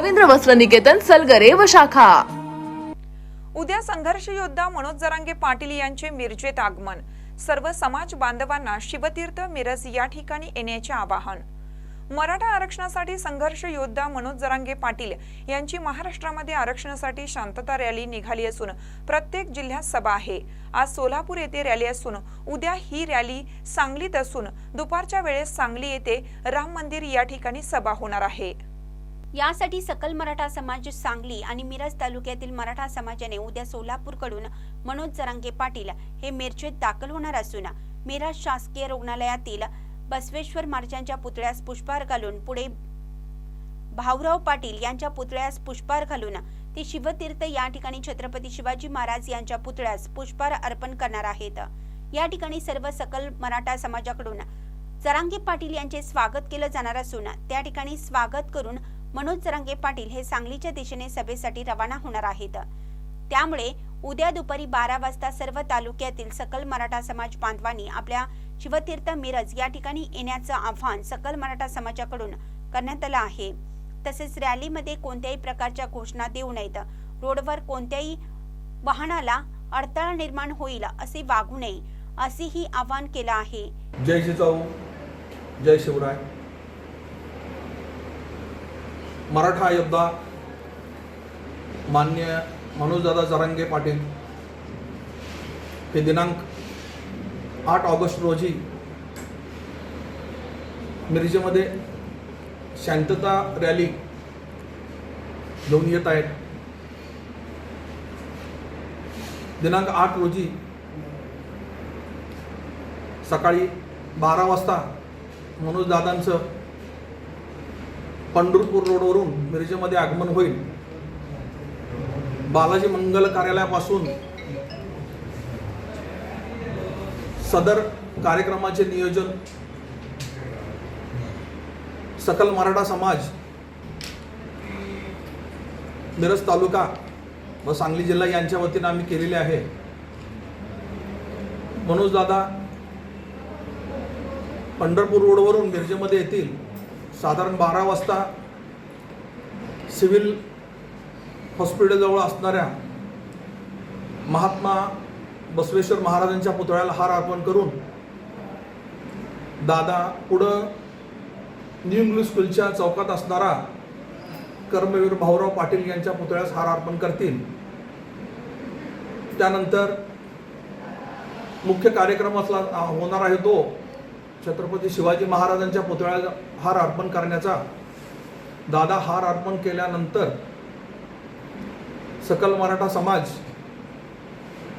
रवींद्र वस्त्र निकेतन सलगरे व शाखा. उद्या संघर्ष योद्धा मनोज जरांगे पाटील यांचे मिरजेत आगमन. सर्व समाज बांधवांना शिवतीर्थ मिरज या ठिकाणी येण्याचे आवाहन. मराठा आरक्षणासाठी संघर्ष योद्धा मनोज जरांगे पाटील यांची महाराष्ट्रामध्ये आरक्षणासाठी शांतता रॅली निघाली असून प्रत्येक जिल्ह्यात सभा आहे. आज सोलापूर येथे रॅली असून उद्या ही रॅली सांगलीत असून दुपारच्या वेळेस सांगली येथे राम मंदिर या ठिकाणी सभा होणार आहे. यासाठी सकल मराठा समाज सांगली आणि मिरज तालुक्यातील मराठा समाजाने उद्या सोलापूरकडून मनोज जरांगे पाटील हे मिरजेत दाखल होणार असून मिरज शासकीय रुग्णालयातील बसवेश्वर मार्चांच्या पुतळ्यास पुष्पहार घालून पुढे भाऊराव पाटील यांच्या पुतळ्यास पुष्पहार घालून ते शिवतीर्थ या ठिकाणी छत्रपती शिवाजी महाराज यांच्या पुतळ्यास पुष्पहार अर्पण करणार आहेत. या ठिकाणी सर्व सकल मराठा समाजाकडून जरांगे पाटील यांचे स्वागत केलं जाणार असून त्या ठिकाणी स्वागत करून मनोज जरांगे पाटील हे सांगलीच्या दिशेने सभेसाठी रवाना होणार आहेत. त्यामुळे उद्या दुपारी बारा वाजता सर्व तालुक्यातील सकल मराठा समाज बांधवांनी आपल्या शिवतीर्थ मिरज या ठिकाणी येण्याचं आव्हान सकल मराठा समाजाकडून करण्यात आलं आहे. तसेच रॅलीमध्ये कोणत्याही प्रकारच्या घोषणा देऊ नयेत. रोडवर कोणत्याही वाहनाला अडथळा निर्माण होईल असे वागू नये असेही आवाहन केलं आहे. जय जिजाऊ जय शिवराय. मराठा योद्धा मान्य मनोजदादा जरांगे पाटील हे दिनांक आठ ऑगस्ट रोजी मिरजेमध्ये शांतता रॅली घेऊन येत आहेत. दिनांक आठ रोजी सकाळी बारा वाजता मनोज दादांचं पंढरपूर रोडवरून मिरजेमध्ये आगमन होईल. बालाजी मंगल कार्यालयापासून सदर कार्यक्रमाचे नियोजन सकल मराठा समाज मिरज तालुका व सांगली जिल्हा यांच्या वतीनं आम्ही केलेले आहे. मनोज दादा पंढरपूर रोडवरून मिरजेमध्ये येतील. साधारण बारा वाजता सिव्हिल हॉस्पिटलजवळ असणाऱ्या महात्मा बसवेश्वर महाराजांच्या पुतळ्याला हार अर्पण करून दादा पुढं न्यू इंग्लिश स्कूलच्या चौकात असणारा कर्मवीर भाऊराव पाटील यांच्या पुतळ्यास हार अर्पण करतील. त्यानंतर मुख्य कार्यक्रम असला होणार आहे तो छत्रपती शिवाजी महाराजांच्या पुतळ्याला हार अर्पण करण्याचा दादा हार अर्पण केल्यानंतर सकल मराठा समाज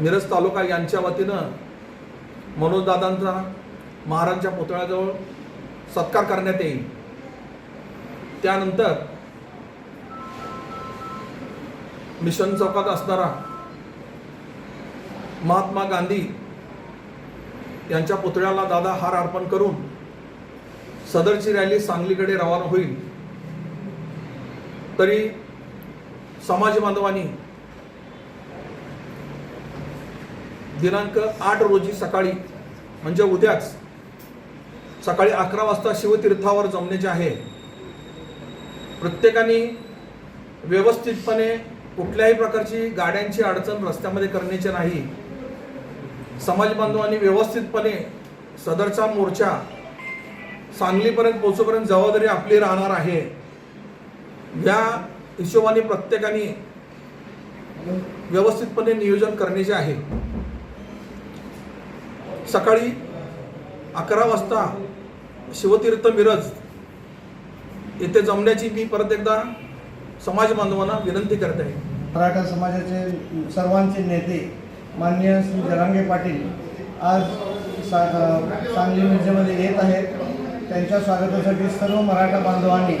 मिरज तालुका यांच्या वतीनं मनोजदादांचा महाराजांच्या पुतळ्याजवळ सत्कार करण्यात येईल. त्यानंतर मिशन चौकात असणारा महात्मा गांधी यांच्या पुतळ्याला दादा हार अर्पण करून सदरची रॅली सांगलीकडे रवाना होईल. तरी समाज बांधवांनी दिनांक आठ रोजी सकाळी म्हणजे उद्याच सकाळी अकरा वाजता शिवतीर्थावर जमण्याचे आहे प्रत्येकाने व्यवस्थितपणे कुठल्याही प्रकारची गाड्यांची अडचण रस्त्यामध्ये करण्याची नाही. समाज बांधवांनी व्यवस्थितपणे सदरचा मोर्चा सांगलीपर्यंत पोहोचेपर्यंत जबाबदारी आपली राहणार आहे. या हिशोबाने प्रत्येकाने व्यवस्थितपणे नियोजन करण्याचे आहे. सकाळी अकरा वाजता शिवतीर्थ मिरज येथे जमण्याची मी परत एकदा समाज बांधवांना विनंती करत आहे. मराठा समाजाचे सर्वांचे नेते माननीय श्री जरांगे पाटील आज सा सांगली मिरजेमध्ये येत आहेत. त्यांच्या स्वागतासाठी सर्व मराठा बांधवांनी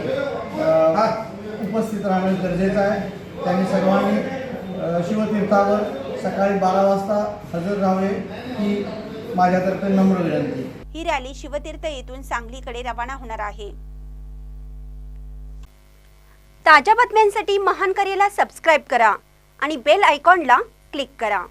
उपस्थित राहणं गरजेचं आहे. त्यांनी सर्वांनी शिवतीर्थावर सकाळी बारा वाजता हजर राहावे ही माझ्यातर्फे नम्र विनंती. ही रॅली शिवतीर्थ येथून सांगलीकडे रवाना होणार आहे. ताज्या बातम्यांसाठी महान करेला सबस्क्राईब करा आणि बेल आयकॉनला क्लिक करा.